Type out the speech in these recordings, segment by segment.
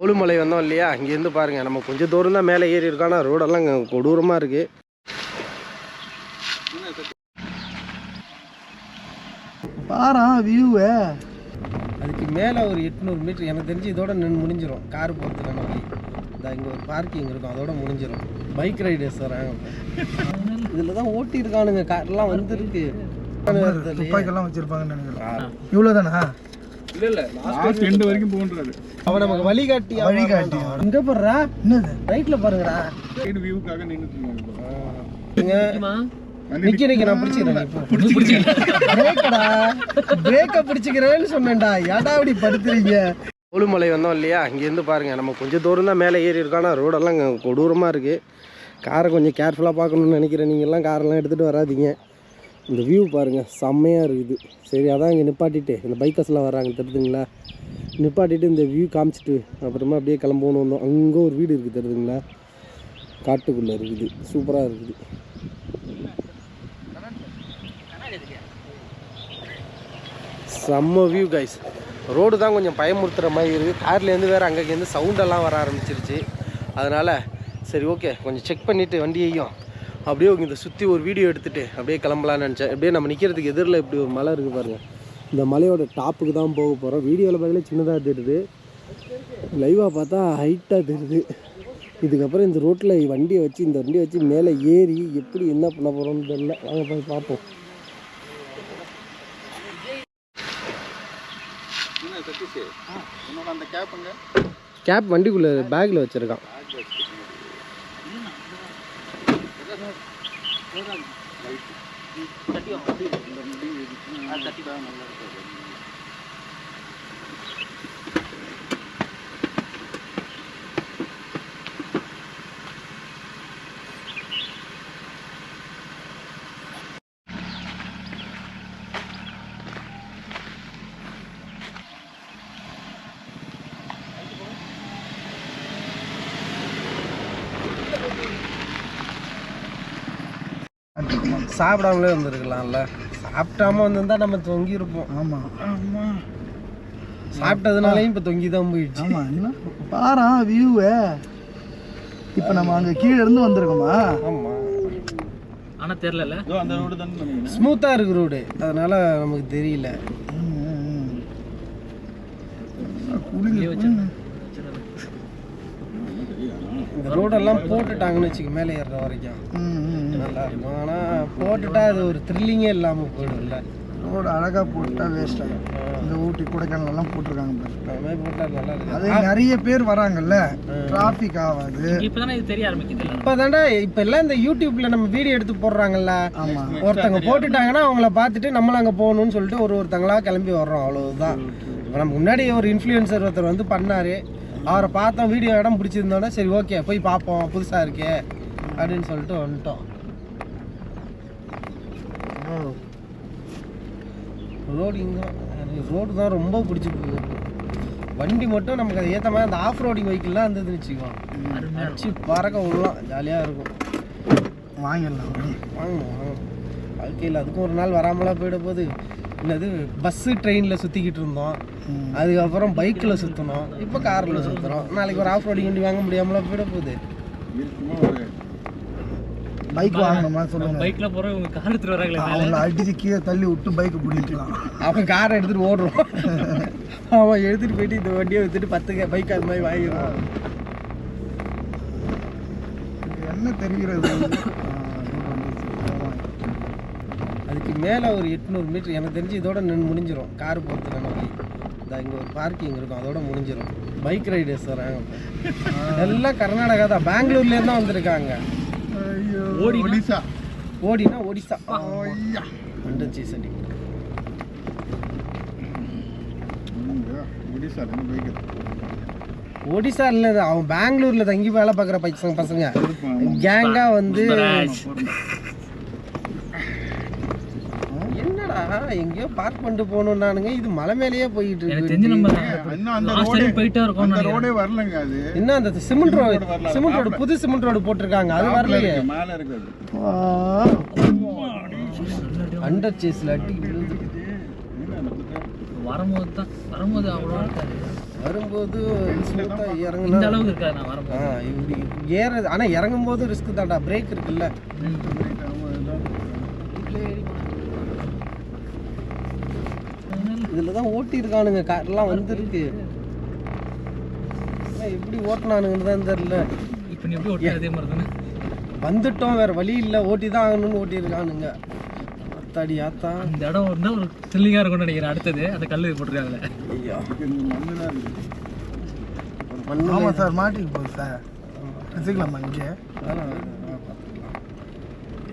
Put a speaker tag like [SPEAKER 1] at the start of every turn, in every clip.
[SPEAKER 1] கொழுமலை வந்தோம் இல்லையா? இங்கேருந்து பாருங்கள் நம்ம கொஞ்சம் தூரம் தான் மேலே ஏறி இருக்கோம். ஆனால் ரோடெல்லாம் இங்க கொடூரமாக இருக்குது
[SPEAKER 2] பாரா வியூவை.
[SPEAKER 1] அதுக்கு மேலே ஒரு எட்நூறு மீட்டர். எனக்கு தெரிஞ்சு இதோட நின்று முடிஞ்சிடும் கார் போகிறதுக்கான வழி இந்த இங்கே ஒரு பார்க்கிங் இருக்கும். அதோட முடிஞ்சிடும் பைக் ரைடர்ஸ் வராங்க. இதில் தான் ஓட்டி இருக்கானுங்க கார்லாம் வந்துருக்கு.
[SPEAKER 2] துப்பாக்கெல்லாம் வச்சிருப்பாங்கன்னு நினைக்கிறேன்.
[SPEAKER 3] வரைக்கும் போன்றாரு
[SPEAKER 1] நமக்கு வழிகாட்டி
[SPEAKER 2] வழிகாட்டி. என்னது?
[SPEAKER 1] ரைட்ல பாருங்கடா.
[SPEAKER 3] சைடு வியூக்காக
[SPEAKER 1] நிக்க நிக்க நான் பிடிச்சிக்கிறேன் பிரேக்கடா பிரேக்க பிடிச்சிக்கிறேன்னு சொன்னேன்டா. ஏன்டா அப்படி படுத்துறீங்க? கொழுமலை வந்தோம் இல்லையா? இங்கேருந்து பாருங்க நம்ம கொஞ்சம் தூரம் தான் மேலே ஏறி இருக்கோம். ஆனால் ரோடெல்லாம் கொடூரமாக இருக்குது காரை கொஞ்சம் கேர்ஃபுல்லாக பார்க்கணும்னு நினைக்கிறேன். நீங்கள்லாம் காரெல்லாம் எடுத்துகிட்டு வராதீங்க. இந்த வியூ பாருங்கள் செம்மையாக இருக்குது. சரி அதான் இங்கே நிப்பாட்டிட்டு இந்த பைக்கர்ஸ்லாம் வராங்க தெரியுதுங்களா நிப்பாட்டிட்டு இந்த வியூ காமிச்சிட்டு அப்புறமா அப்படியே கிளம்பணும் வந்தோம். அங்கே ஒரு வீடு இருக்குது தெரியுதுங்களா காட்டுக்குள்ளே இருக்குது சூப்பராக இருக்குது. செம்ம வியூ கைஸ் ரோடு தான் கொஞ்சம் பயமுறுத்துகிற மாதிரி இருக்குது கார்லேருந்து வேறு அங்கேருந்து சவுண்டெல்லாம் வர ஆரம்பிச்சிருச்சு. அதனால் சரி ஓகே கொஞ்சம் செக் பண்ணிவிட்டு வண்டியையும் அப்படியே இந்த சுற்றி ஒரு வீடியோ எடுத்துகிட்டு அப்படியே கிளம்பலான்னு நினச்சேன். அப்படியே நம்ம நிற்கிறதுக்கு எதிரில் இப்படி ஒரு மலை இருக்குது பாருங்கள் இந்த மலையோட டாப்புக்கு தான் போக போகிறோம் வீடியோவில் பார்க்கல சின்னதாக தெரியுது. லைவாக பார்த்தா ஹைட்டாக தெரியுது. இதுக்கப்புறம் இந்த ரோட்டில் வண்டியை வச்சு இந்த வண்டியை வச்சு மேலே ஏறி எப்படி என்ன பண்ண போகிறோம்னு தெரியல. வாங்க போய் பார்ப்போம். கேப் வண்டிக்குள்ளே பேக்கில் வச்சுருக்கான். थर्टी थर्टी சாப்பிடாமலே வந்திருக்கலாம்ல சாப்பிடாம வந்திருந்தா நம்ம தொங்கி இருப்போம்
[SPEAKER 2] ஆமாம் ஆமாம்
[SPEAKER 1] சாப்பிட்டதுனாலையும் இப்போ தொங்கி தான் போயிடுச்சு.
[SPEAKER 2] ஆமாம் என்ன? பாரா வியூவை. இப்போ நம்ம அங்கே கீழே இருந்து வந்திருக்கோமா?
[SPEAKER 1] ஆமாம்
[SPEAKER 3] இதோ அந்த ரோடு தான்
[SPEAKER 1] ஸ்மூத்தாக இருக்கு ரோடு அதனால நமக்கு தெரியல.
[SPEAKER 2] குளிங்க,
[SPEAKER 1] இந்த ரோடெல்லாம் போட்டுட்டாங்கன்னு வச்சுக்க மேலே ஏறுற வரைக்கும். நல்லா இருக்கும். ஆனால் போட்டுட்டா அது ஒரு த்ரில்லிங்கே இல்லாமல் போயிடும்ல.
[SPEAKER 2] ரோடு அழகாக போட்டா வேஸ்ட் ஆகும் இந்த ஊட்டி கொடைக்கானல்லாம் போட்டிருக்காங்க பாரு.
[SPEAKER 1] அது மாதிரி போட்டால் நல்லா
[SPEAKER 2] அது
[SPEAKER 1] இருக்கு
[SPEAKER 2] நிறைய பேர் வராங்கல்ல டிராஃபிக் ஆகாது.
[SPEAKER 1] இப்போ தாண்டா இப்போ எல்லாம் இந்த யூடியூப்ல நம்ம வீடியோ எடுத்து போடுறாங்கல்ல.
[SPEAKER 2] ஆமா.
[SPEAKER 1] ஒருத்தங்க போட்டுட்டாங்கன்னா அவங்கள பார்த்துட்டு நம்மளும் அங்கே போகணும்னு சொல்லிட்டு ஒரு ஒருத்தங்களா கிளம்பி வர்றோம். அவ்வளவுதான். இப்போ நமக்கு முன்னாடி ஒரு இன்ஃப்ளூயன்சர் ஒருத்தர் வந்து பண்ணாரு. அவரை பார்த்தோம் வீடியோ இடம் பிடிச்சிருந்தோன்னே சரி ஓகே போய் பார்ப்போம் புதுசாக இருக்கே அப்படின்னு சொல்லிட்டு வந்துட்டோம். ரோடு இங்கே ரோடு தான் ரொம்ப பிடிச்சி வண்டி மட்டும் நமக்கு அது ஏற்ற மாதிரி அந்த ஆஃப் ரோடிங் வெஹிக்கிள்லாம் இருந்ததுன்னு வச்சுக்கோ அடிச்சு பறக்க விடலாம் ஜாலியாக இருக்கும்.
[SPEAKER 2] வாங்கிடலாம்
[SPEAKER 1] வாங்கணும் வாங்கணும் வாழ்க்கையில் அதுக்கும் ஒரு நாள் வராமலாம் போயிட போகுது. என்னது பஸ்ஸு ட்ரெயினில் சுற்றிக்கிட்டு இருந்தோம். அதுக்கப்புறம் பைக்கில் சுற்றினோம் இப்போ காரில் சுற்றுறோம் நாளைக்கு ஒரு ஆஃப் ரோடிங் வண்டி வாங்க முடியாமலாம் போயிட போகுது.
[SPEAKER 2] பைக் வாங்கணுமா சொல்லுங்க.
[SPEAKER 4] பைக்ல போறோம் இவங்க கார் எடுத்துட்டு வராங்களே
[SPEAKER 2] அவங்கள அடிச்சு கீழே தள்ளி விட்டு பைக்கை பிடிக்கலாம்.
[SPEAKER 1] அவன் காரை எடுத்துகிட்டு ஓடுறோம் அவன் எடுத்துகிட்டு போயிட்டு இந்த வண்டியை எடுத்துட்டு பத்து பைக் அது மாதிரி வாங்கிடுவான்.
[SPEAKER 2] என்ன தெரிகிறது?
[SPEAKER 1] அதுக்கு மேலே ஒரு எட்நூறு மீட்டர் எனக்கு தெரிஞ்சு இதோட நின்று முடிஞ்சிடும் கார் போகிறதுக்கான வழி இந்த இங்கே ஒரு பார்க்கிங் இருக்கும் அதோட முடிஞ்சிடும் பைக் ரைடர்ஸ் வராங்க எல்லாம் கர்நாடகா தான். பெங்களூர்லேருந்து தான் வந்திருக்காங்க.
[SPEAKER 3] ஒடிசா.
[SPEAKER 1] ஓடினா ஒடிசா. சரி
[SPEAKER 3] ஒடிசால பைக்
[SPEAKER 1] ஒடிசா இல்லை அவன் பெங்களூர்ல தங்கி வேலை பார்க்குற பசங்க. பசங்க கேங்கா வந்து என்னடா எங்கேயோ பார்க் பண்ணிட்டு போகணுன்னானுங்க இது மலை மேலேயே போயிட்டு
[SPEAKER 4] தெரிஞ்சு
[SPEAKER 1] இருக்கு.
[SPEAKER 4] நம்ம
[SPEAKER 3] இன்னும் அந்த ரோடே
[SPEAKER 4] போயிட்டே இருக்கோம்
[SPEAKER 3] அந்த ரோடே வரலங்க அது?
[SPEAKER 1] இன்னும் அந்த சிமெண்ட் ரோடு. சிமெண்ட் ரோடு புது சிமெண்ட் ரோடு போட்டிருக்காங்க. அது வரலையே.
[SPEAKER 3] மேல
[SPEAKER 1] அண்டர் சேஸ்ல அடி
[SPEAKER 4] வரும்போது தான் வரும்போது அவ்வளோ இருக்காது
[SPEAKER 1] வரும்போது
[SPEAKER 3] இந்த
[SPEAKER 1] இறங்குனா
[SPEAKER 3] அளவுக்கு இருக்காது நான் வரும்போது.
[SPEAKER 1] ஆ இப்படி ஏற ஆனா இறங்கும் போது ரிஸ்க் தான்டா. பிரேக் இருக்குல்ல. இதுல தான் ஓட்டி இருக்கானுங்க கார்லாம் வந்திருக்கு எப்படி ஓட்டினானுங்கன்னு தான் தெரியல.
[SPEAKER 3] இப்போ நீ எப்படி ஒட்டி அதே மாதிரி தானே
[SPEAKER 1] வந்துட்டோம் வேற வழி இல்ல ஓட்டி தான் ஆகணும்னு ஓட்டி இருக்கானுங்க அத்தாடி ஆத்தா.
[SPEAKER 3] இந்த இடம் வந்து ஒரு த்ரில்லிங்காக இருக்கும்னு நினைக்கிறேன். அடுத்தது அந்த கல் போட்டுருக்காங்களே
[SPEAKER 1] ஐயா. ஒரு மண்ணு
[SPEAKER 2] ஆமாம் சார் மாட்டிக்கு போகுது சார். வச்சுக்கலாமா இங்கே?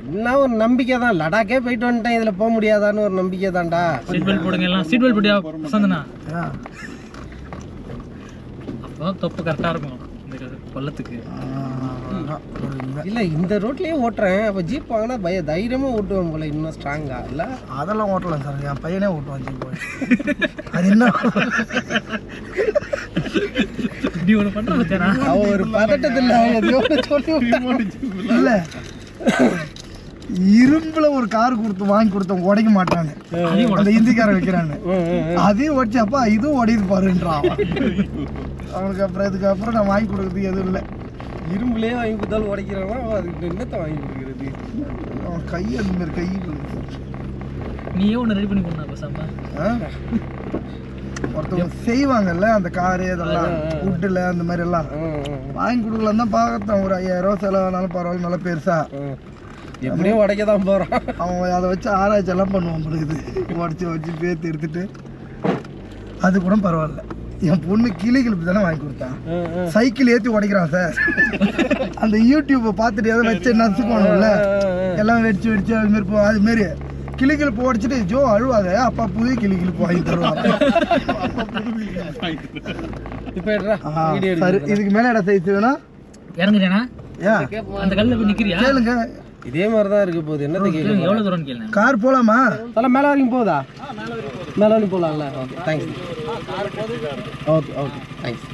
[SPEAKER 1] என்ன ஒரு நம்பிக்கை தான். லடாக்கே போயிட்டு வந்துட்டேன். இதுல போக முடியாதான்னு ஒரு நம்பிக்கை தான்டா.
[SPEAKER 3] சீட் பெல்ட் போடுங்க எல்லாம். சீட் பெல்ட் போட்டியா பசந்தனா
[SPEAKER 2] ஏன்
[SPEAKER 3] அப்போ தொப்பு கரெக்டாக இருக்கும். இந்த கொல்லத்துக்கு
[SPEAKER 1] இல்ல இந்த ரோட்லயே ஓட்டுறேன். அப்ப ஜீப் வாங்கினா பய தைரியமா ஓட்டுவேன் போல. இன்னும் ஸ்ட்ராங்கா இல்ல?
[SPEAKER 2] அதெல்லாம் ஓட்டலாம் சார். என் பையனே ஓட்டுவான் ஜீப் அது என்ன?
[SPEAKER 1] அவன் ஒரு பதட்டத்தில்.
[SPEAKER 2] இல்ல. இரும்புல ஒரு கார் கொடுத்து வாங்கி கொடுத்தவன் உடைக்க மாட்டானு அந்த இந்திக்காரன்
[SPEAKER 1] ம்.
[SPEAKER 2] அதையும் உடைச்சப்பா இதுவும் உடையுது பாருன்றான் அவன். அவனுக்கு அப்புறம் இதுக்கப்புறம் நான் வாங்கி கொடுக்கறதுக்கு எதுவும் இல்லை.
[SPEAKER 1] இரும்புலயே வாங்கி கொடுத்தாலும் உடைக்கிறானா? அவன் அதுக்கு என்னத்தை வாங்கி கொடுக்குறது?
[SPEAKER 2] அவன் கை அந்த மாதிரி கை
[SPEAKER 3] நீயே ஒன்று ரெடி பண்ணி கொடுனா பேசாம?
[SPEAKER 2] ஒருத்தவங்க செய்வாங்கல்ல அந்த காரு இதெல்லாம் வுட்டில் அந்த மாதிரி எல்லாம். வாங்கி கொடுக்கலாம் தான் பார்க்கத்தான் ஒரு ஐயாயிரம் ரூபா செலவானாலும் பரவாயில்ல நல்லா பெருசா.
[SPEAKER 1] எப்படியும் உடைக்க தான் போறான்
[SPEAKER 2] அவன் அதை வச்சு ஆராய்ச்சி எல்லாம் பண்ணுவான் பொழுது உடச்சி வச்சு பேத்து எடுத்துட்டு. அது கூட பரவாயில்ல. என் பொண்ணு கிளி கிளிப்பு தானே வாங்கி கொடுத்தான். சைக்கிள் ஏற்றி உடைக்கிறான் சார். அந்த யூடியூப்பை பார்த்துட்டு எதை வச்சு நசுக்கணும்ல எல்லாம் வெடிச்சு வெடிச்சு அது மாதிரி போ அது மாரி. கிளி கிளிப்பு உடைச்சிட்டு ஜோ அழுவாத. அப்பா புது கிளி கிளிப்பு வாங்கி தருவாங்க இதுக்கு மேலே இடம் சைஸ் வேணா
[SPEAKER 3] இறங்குறியாண்ணா
[SPEAKER 2] ஏன்
[SPEAKER 3] அந்த கல்லில் போய் நிற்கிறியா
[SPEAKER 2] கேளுங்க.
[SPEAKER 1] இதே மாதிரி தான் இருக்க போகுது. என்னத்தை கேட்க
[SPEAKER 3] எவ்வளோ தூரம்னு கேளு
[SPEAKER 2] கார் போலாமா?
[SPEAKER 1] தலை மேலே வரைக்கும் போகுதா? மேலே வரைக்கும் போகலாம்ல okay thanks okay okay thanks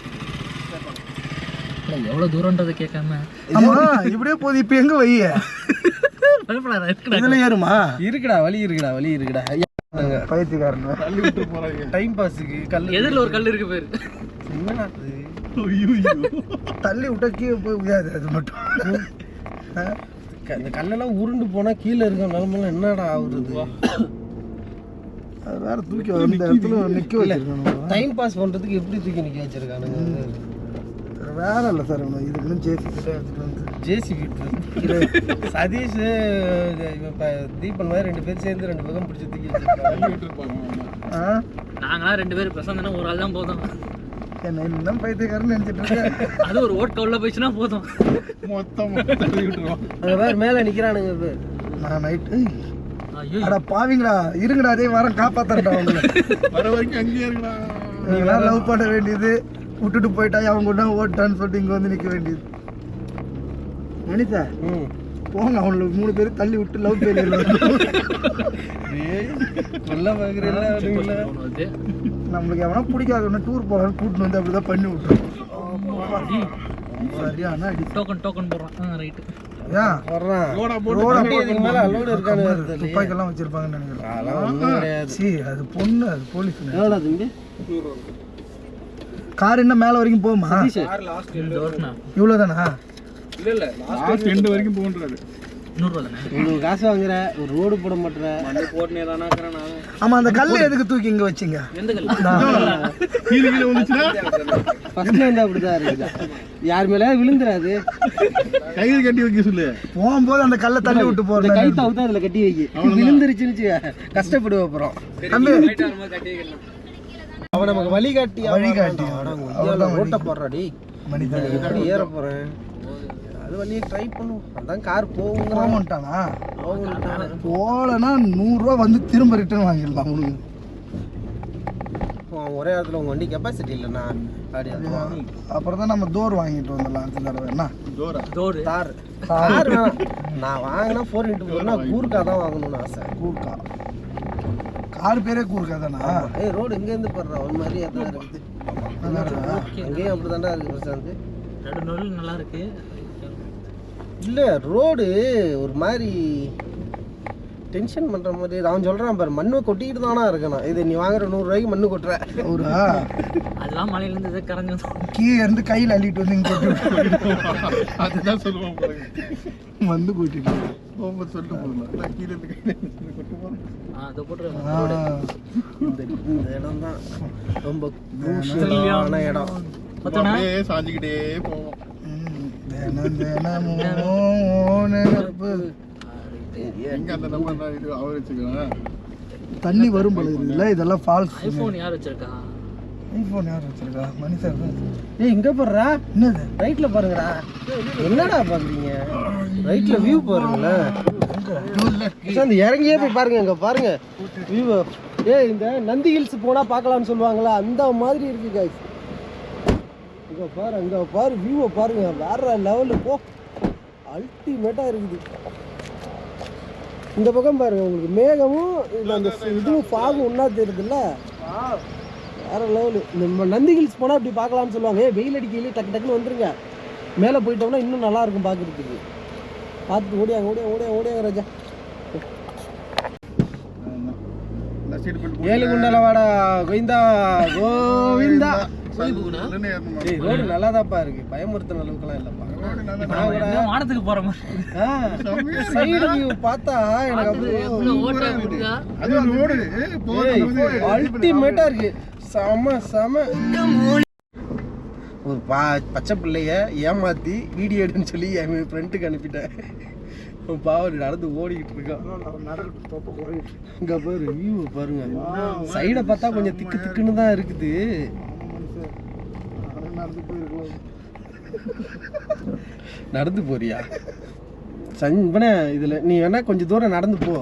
[SPEAKER 3] இல்லை எவ்வளோ தூரன்றதை கேட்காம.
[SPEAKER 2] ஆமா இப்படியே போகுது. இப்போ எங்க வை
[SPEAKER 3] பயப்படாத இருக்குடா.
[SPEAKER 2] இதுல ஏறுமா?
[SPEAKER 1] இருக்குடா வழி இருக்குடா வழி இருக்குடா.
[SPEAKER 2] பயிற்சிக்காரன்
[SPEAKER 1] டைம் பாஸுக்கு கல்
[SPEAKER 3] எதிரில் ஒரு கல் இருக்கு பேர்.
[SPEAKER 1] என்னடா?
[SPEAKER 2] தள்ளி விட்டா கீழே போய் விடாது அது மட்டும்.
[SPEAKER 1] இந்த கல்லெல்லாம் உருண்டு போனா கீழே இருக்க நிலமெல்லாம் என்னடா ஆகுறது
[SPEAKER 2] அது வேற தூக்கி அந்த இடத்துல நிக்க வச்சிருக்கானுங்க.
[SPEAKER 1] டைம் பாஸ் பண்றதுக்கு எப்படி தூக்கி நிக்க வச்சிருக்கானுங்க?
[SPEAKER 2] வேற இல்லை சார் இவனு. இதுக்கு வந்து.
[SPEAKER 1] ஜேசிபி சதீஷ் இவன் இப்ப தீபன் மாதிரி ரெண்டு பேரும் சேர்ந்து ரெண்டு பக்கம் பிடிச்சி தூக்கி வச்சிருக்காங்க.
[SPEAKER 2] ஆ?
[SPEAKER 3] நாங்களாம் ரெண்டு பேரும் பிரசந்தனா ஒரு ஆள் தான் போதும்.
[SPEAKER 2] என்ன இன்னும் பைத்தியக்காரன்னு நினைச்சிட்டு இருக்கேன்.
[SPEAKER 3] அது ஒரு ஓட் கவுல போயிடுச்சுன்னா போதும்.
[SPEAKER 1] அங்க பேர் மேல நிக்கிறானுங்க இப்ப.
[SPEAKER 2] நான் நைட்டு
[SPEAKER 3] ஐயோ.
[SPEAKER 2] அட பாவிங்களா இருங்கடா அதே வாரம் காப்பாத்தறடா உங்களை
[SPEAKER 5] வர வரைக்கும் அங்கேயே இருக்கடா
[SPEAKER 2] நீங்களா லவ் பண்ண வேண்டியது. விட்டுட்டு போயிட்டா அவங்க கூட ஓட்டான்னு சொல்லிட்டு இங்க வந்து நிக்க வேண்டியது. மனிதா
[SPEAKER 1] ம்.
[SPEAKER 2] போங்க அவங்களுக்கு மூணு பேரும் தள்ளி விட்டு லவ் பேர்
[SPEAKER 1] அவனுங்கள?
[SPEAKER 3] அது.
[SPEAKER 2] நம்மளுக்கு எவனா பிடிக்காத ஒன்று டூர் போகலான்னு கூட்டிட்டு வந்து அப்படிதான் பண்ணி விட்டுரும் சரியான அடி.
[SPEAKER 3] டோக்கன் டோக்கன் போடுறான். ஆ ரைட்டு.
[SPEAKER 2] துப்பாக்கெல்லாம் வச்சிருப்பாங்கன்னு நினைக்கிறேன். அது பொண்ணு அது போலீஸ் கார் என்ன மேல வரைக்கும் போகுமா? இவ்வளவுதானா?
[SPEAKER 5] லாஸ்ட் எண்டு வரைக்கும் போன்றாரு
[SPEAKER 1] இவ்வளவு காசு வாங்குற ஒரு ரோடு போட மாட்டேற.
[SPEAKER 2] ஆமா அந்த கல்லு எதுக்கு தூக்கி இங்க வச்சீங்க?
[SPEAKER 3] கல்?
[SPEAKER 1] ஃபர்ஸ்ட்ல இருந்து அப்படிதான் இருக்குது? யார் மேலே? விழுந்துராது
[SPEAKER 5] கயிறு கட்டி வைக்க சொல்லு.
[SPEAKER 2] போகும்போது அந்த கல்லை தள்ளி விட்டு போறேன்
[SPEAKER 1] கை தவுத்தா அதுல கட்டி வைக்கி. விழுந்துருச்சுன்னு வச்சுக்க, கஷ்டப்படுவ அப்புறம் அவன் நமக்கு வழிகாட்டி
[SPEAKER 2] வழிகாட்டி.
[SPEAKER 1] ரோட்டை போடுறாடி
[SPEAKER 2] மனிதன்.
[SPEAKER 1] எப்படி ஏற போறேன்? அது வழியே ட்ரை பண்ணுவோம். அதான் கார் போகுங்க
[SPEAKER 2] போகமாட்டானா போகலன்னா நூறுரூவா வந்து திரும்ப ரிட்டர்ன் வாங்கிடலாம் உனக்கு
[SPEAKER 1] ஒரே இடத்துல உங்க வண்டி கெப்பாசிட்டி இல்லைண்ணா அப்படி
[SPEAKER 2] அப்புறம் தான் நம்ம டோர் வாங்கிட்டு வந்துடலாம் அடுத்த தடவை. என்ன?
[SPEAKER 5] ஜோரா
[SPEAKER 3] டோரு
[SPEAKER 1] தார் தார். நான் வாங்கினா ஃபோர் இன்ட்டு ஃபோர்னா கூர்க்கா தான் வாங்கணும்னு ஆசை.
[SPEAKER 2] கூர்க்கா கார் பேரே கூர்க்கா தானா?
[SPEAKER 1] ஏய் ரோடு எங்கேருந்து போடுறா. ஒரு மாதிரி அதான் இருக்குது அங்கேயும் அப்படி தாண்டா இருக்கு பிரசாந்த்.
[SPEAKER 3] ரெண்டு நொல் நல்லா இருக்கு.
[SPEAKER 1] இல்லை ரோடு ஒரு மாதிரி டென்ஷன் பண்ற மாதிரி அவன் சொல்றான் பாரு மண்ணு கொட்டிக்கிட்டு தானா இருக்கணும். இது நீ வாங்குற நூறு ரூபாய்க்கு மண்ணு கொட்டுற.
[SPEAKER 2] அவரா
[SPEAKER 4] அதெல்லாம் மலையில இருந்து இதை கரைஞ்சு
[SPEAKER 2] கீழே இருந்து கையில் அள்ளிட்டு வந்து இங்கே
[SPEAKER 5] அதுதான் சொல்லுவான்
[SPEAKER 2] வந்து கூட்டிட்டு
[SPEAKER 5] ரொம்ப சொல்லிட்டு போகலாம் நான் கீழே இருந்து கையில
[SPEAKER 4] ஆ, அதை போட்டு.
[SPEAKER 1] இந்த இடம் தான் ரொம்ப இடம்.
[SPEAKER 5] சாஞ்சிக்கிட்டே போவோம்.
[SPEAKER 2] தண்ணி வரும் போல இருக்குல்ல இதெல்லாம் ஃபால்ஸ்
[SPEAKER 4] ஐபோன் யார் வச்சிருக்கா?
[SPEAKER 2] ஐஃபோன் யார் வச்சிருக்கா? மணி சார் தான்
[SPEAKER 1] ஏய் இங்க பாருடா
[SPEAKER 2] என்னது?
[SPEAKER 1] ரைட்ல பாருங்கடா. என்னடா பாக்குறீங்க? ரைட்ல வியூ பாருங்களேன் அந்த இறங்கியே போய் பாருங்க இங்க பாருங்க. வியூ ஏய் இந்த நந்தி ஹில்ஸ் போனா பார்க்கலாம்னு சொல்லுவாங்களா அந்த மாதிரி இருக்கு guys. இங்க பாரு அங்க பாரு வியூவை பாருங்க. வேற லெவலு போ. அல்டிமேட்டா இருக்குது. இந்த பக்கம் பாருங்க உங்களுக்கு. மேகமும் இதுல அந்த இதுவும் ஃபாகும் ஒன்றா தெரியுதுல்ல வேற லெவலு நம்ம நந்தி ஹில்ஸ் போனால் இப்படி பார்க்கலாம்னு சொல்லுவாங்க. ஏ வெயில் அடிக்கையிலே டக்கு டக்குன்னு வந்துருங்க. மேலே போயிட்டோம்னா இன்னும் நல்லா இருக்கும் பார்க்குறதுக்கு. பார்த்துட்டு ஓடியாங்க ஓடியா ஓடியா ஓடியாங்க ராஜா. ஏழு குண்டலவாடா கோவிந்தா கோவிந்தா. ரோடு நல்லாதாப்பா இருக்கு. பயமுறுத்தின அளவுக்குலாம் இல்லைப்பா.
[SPEAKER 5] நல்லா
[SPEAKER 4] வானத்துக்கு போற மாதிரி
[SPEAKER 1] சைடு வியூ பார்த்தா எனக்கு அப்படியே
[SPEAKER 4] ஓட்ட விடுதா
[SPEAKER 5] அது ரோடு போகும்போது
[SPEAKER 1] அல்டிமேட்டா இருக்கு. செம செம. ஒரு பா பச்சை பிள்ளைய ஏமாத்தி வீடியோ எடுன்னு சொல்லி என் ஃப்ரெண்டுக்கு அனுப்பிட்டேன். அவன் பாவம் நடந்து ஓடிக்கிட்டு இருக்கான். இங்க பாரு வியூ பாருங்க. சைடை பார்த்தா கொஞ்சம் திக்கு திக்குன்னு தான் இருக்குது. நடந்து போறியா? சஞ்சன இதுல நீ வேணா கொஞ்சம் தூரம் நடந்து போ.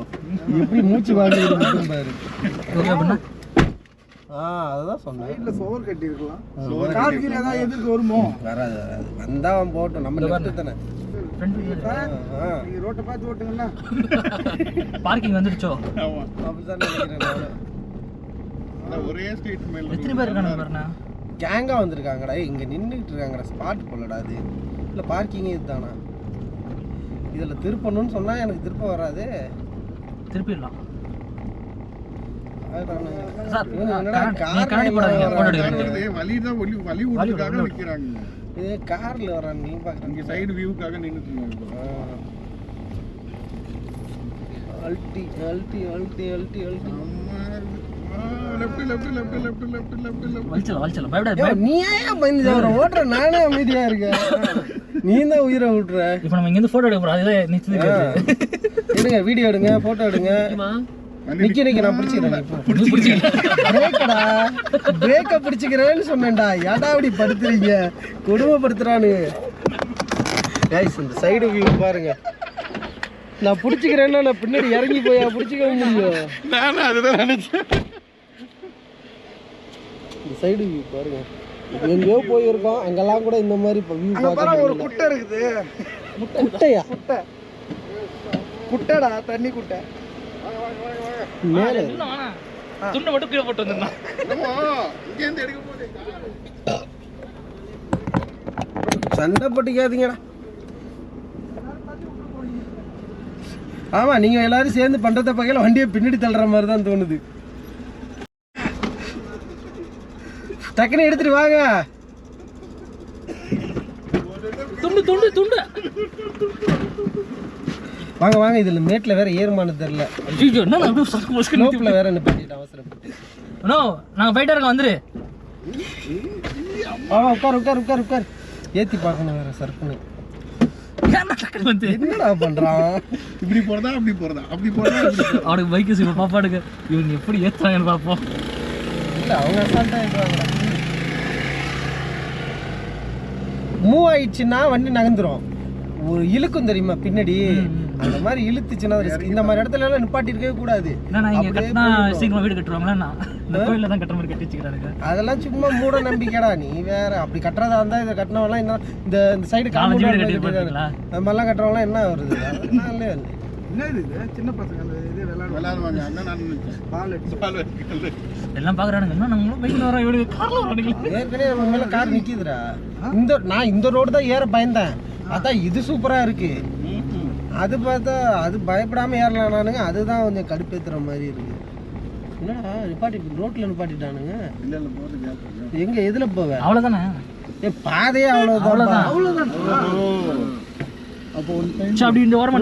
[SPEAKER 1] எப்படி மூச்சு வாங்குறது மட்டும் பாரு. ஆ அதுதான் சொன்னேன்.
[SPEAKER 2] இல்லை சோறு கட்டி இருக்கலாம்
[SPEAKER 1] சோறு
[SPEAKER 2] கார் கீழே ஏதாவது எதிர்க்கு வருமோ?
[SPEAKER 1] வராது வராது. வந்தா அவன் போட்டோம் நம்ம லெஃப்ட் தானே.
[SPEAKER 2] நீங்க ரோட்டை பார்த்து ஓட்டுங்களா
[SPEAKER 4] பார்க்கிங் வந்துடுச்சோ?
[SPEAKER 5] ஆமா.
[SPEAKER 1] அப்படிதான் நினைக்கிறேன் நானும்.
[SPEAKER 5] அதான் ஒரே ஸ்ட்ரீட் மேல
[SPEAKER 4] எத்தனை பேர் இருக்கானுங்க பாருண்ணா?
[SPEAKER 1] கேங்கா வந்திருக்காங்கடா. இங்க நின்றுட்டு இருக்காங்கடா ஸ்பாட் போலடா அது. இல்ல பார்க்கிங்கே இதுதானா? இதுல திருப்பணும்னு சொன்னா எனக்கு திருப்ப வராது.
[SPEAKER 4] திருப்பிடலாம்.
[SPEAKER 1] இது கார்ல வரான் நீ
[SPEAKER 5] இங்க
[SPEAKER 1] பாக்குறீங்க
[SPEAKER 5] சைடு வியூக்காக நின்னுட்டு இருக்காங்க
[SPEAKER 1] அல்டி அல்டி அல்டி அல்டி அல்டி
[SPEAKER 5] left left left left left left left
[SPEAKER 4] வலிச்சல வலிச்சல பயப்படாது
[SPEAKER 1] ஏய், நீ ஏன் பயந்து ஜாவற ஓட்டுற நானே அமைதியா இருக்கேன் நீ தான் உயிரை விட்டுற
[SPEAKER 4] இப்போ நம்ம இங்கேருந்து ஃபோட்டோ எடுக்க போகிறோம் அதுதான்
[SPEAKER 1] எடுங்க வீடியோ எடுங்க போட்டோ எடுங்க. நிக்க நிக்க நான் பிடிச்சிக்கிறேன் பிரேக்கடா. பிரேக்க பிடிச்சிக்கிறேன்னு சொன்னேன்டா. ஏன்டா இப்படி படுத்துறீங்க? கொடுமைப்படுத்துறானு. கைஸ் இந்த சைடு வியூ பாருங்க. நான் பிடிச்சிக்கிறேன்னா நான் பின்னாடி இறங்கி போயா பிடிச்சிக்க முடியும்.
[SPEAKER 5] நானும் அதுதான் நினைச்சேன்.
[SPEAKER 1] இந்த சைடு வியூ பாருங்க. எங்கேயோ போயிருக்கோம். அங்கெல்லாம் கூட இந்த மாதிரி இப்போ வியூ
[SPEAKER 2] அங்க பாரு ஒரு
[SPEAKER 1] பார்க்க
[SPEAKER 2] குட்டை இருக்குது.
[SPEAKER 1] குட்டையா?
[SPEAKER 2] குட்டை. குட்டைடா தண்ணி குட்டை.
[SPEAKER 1] மேலே.
[SPEAKER 4] துண்டை மட்டும் கீழே போட்டு வந்துருந்தான்
[SPEAKER 5] எடுக்க போதே
[SPEAKER 1] சண்டை போட்டுக்காதீங்கடா. ஆமா நீங்க எல்லாரும் சேர்ந்து பண்றத பகையில வண்டியை பின்னாடி தள்ளுற மாதிரி தான் தோணுது. டக்குன்னு எடுத்துட்டு வாங்க.
[SPEAKER 4] துண்டு துண்டு துண்டு.
[SPEAKER 1] வாங்க வாங்க. இதுல மேட்ல வேற ஏறுமானு தெரியல.
[SPEAKER 4] ஐயோ என்ன மஸ்க்கு
[SPEAKER 1] ஸ்லோப்ல வேற நிப்பாட்டிட்டு அவசரப்பட்டு.
[SPEAKER 4] நோ நாங்கள் போயிட்டே இருக்கோம் வந்துரு.
[SPEAKER 1] வா வா, உட்கார் உட்கார் உட்கார் உட்கார். ஏத்தி பார்க்கணும் வேற சர்க்குன்னு என்னடா பண்றான்?
[SPEAKER 5] இப்படி போறதா அப்படி போறதா? அப்படி போறதா?
[SPEAKER 4] அவனுக்கு பைக்கு சீப்பா பாப்பாடுங்க இவங்க எப்படி ஏற்றுறாங்கன்னு பார்ப்போம்
[SPEAKER 1] இல்ல அவங்க மூவ் ஆயிடுச்சுன்னா வண்டி நகர்ந்துரும். ஒரு இழுக்கும் தெரியுமா பின்னாடி? அந்த மாதிரி இழுத்துச்சுன்னா. இந்த மாதிரி இடத்துல எல்லாம் நிப்பாட்டி இருக்கவே கூடாது.
[SPEAKER 4] சீக்கிரமா வீடு இந்த கோயிலில் தான் கட்டுற மாதிரி கட்டி வச்சுக்கிறாங்க
[SPEAKER 1] அதெல்லாம் சும்மா மூட நம்பிக்கைடா நீ வேற. அப்படி கட்டுறதா இருந்தா இதை கட்டினவெல்லாம் என்ன இந்த இந்த சைடு
[SPEAKER 4] கட்டி பார்த்தீங்களா
[SPEAKER 1] அந்த மாதிரிலாம் கட்டுறவங்களாம் என்ன வருது?
[SPEAKER 2] இது? சின்ன பசங்க
[SPEAKER 5] அண்ணன் நான் நினைச்சேன்.
[SPEAKER 2] பால்
[SPEAKER 5] பால்.
[SPEAKER 4] எல்லாம் பார்க்குறானுங்க என்ன நம்மளும் பைக்கில் வரோம் இவனுக்கு காரில் வரானுங்களா
[SPEAKER 1] ஏற்கனவே நம்ம மேல கார் நிக்குதுடா. இந்த நான் இந்த ரோடு தான் ஏற பயந்தேன். அதான் இது சூப்பரா இருக்கு. அது பார்த்தா அது பயப்படாம ஏறலாம் நானுங்க அதுதான் கொஞ்சம் கடுப்பேத்துற மாதிரி இருக்கு. என்னடா நிப்பாட்டி ரோட்ல நிப்பாட்டிட்டானுங்க.
[SPEAKER 5] இல்ல இல்ல போறது
[SPEAKER 1] எங்க எதுல போவ?
[SPEAKER 4] அவ்வளவுதானே?
[SPEAKER 1] ஏ பாதையே அவ்வளவுதான்.
[SPEAKER 4] அவ்வளவுதான்.
[SPEAKER 5] அப்போ ஒன் டைம்
[SPEAKER 4] சரி, அப்படி இந்த ஓரமா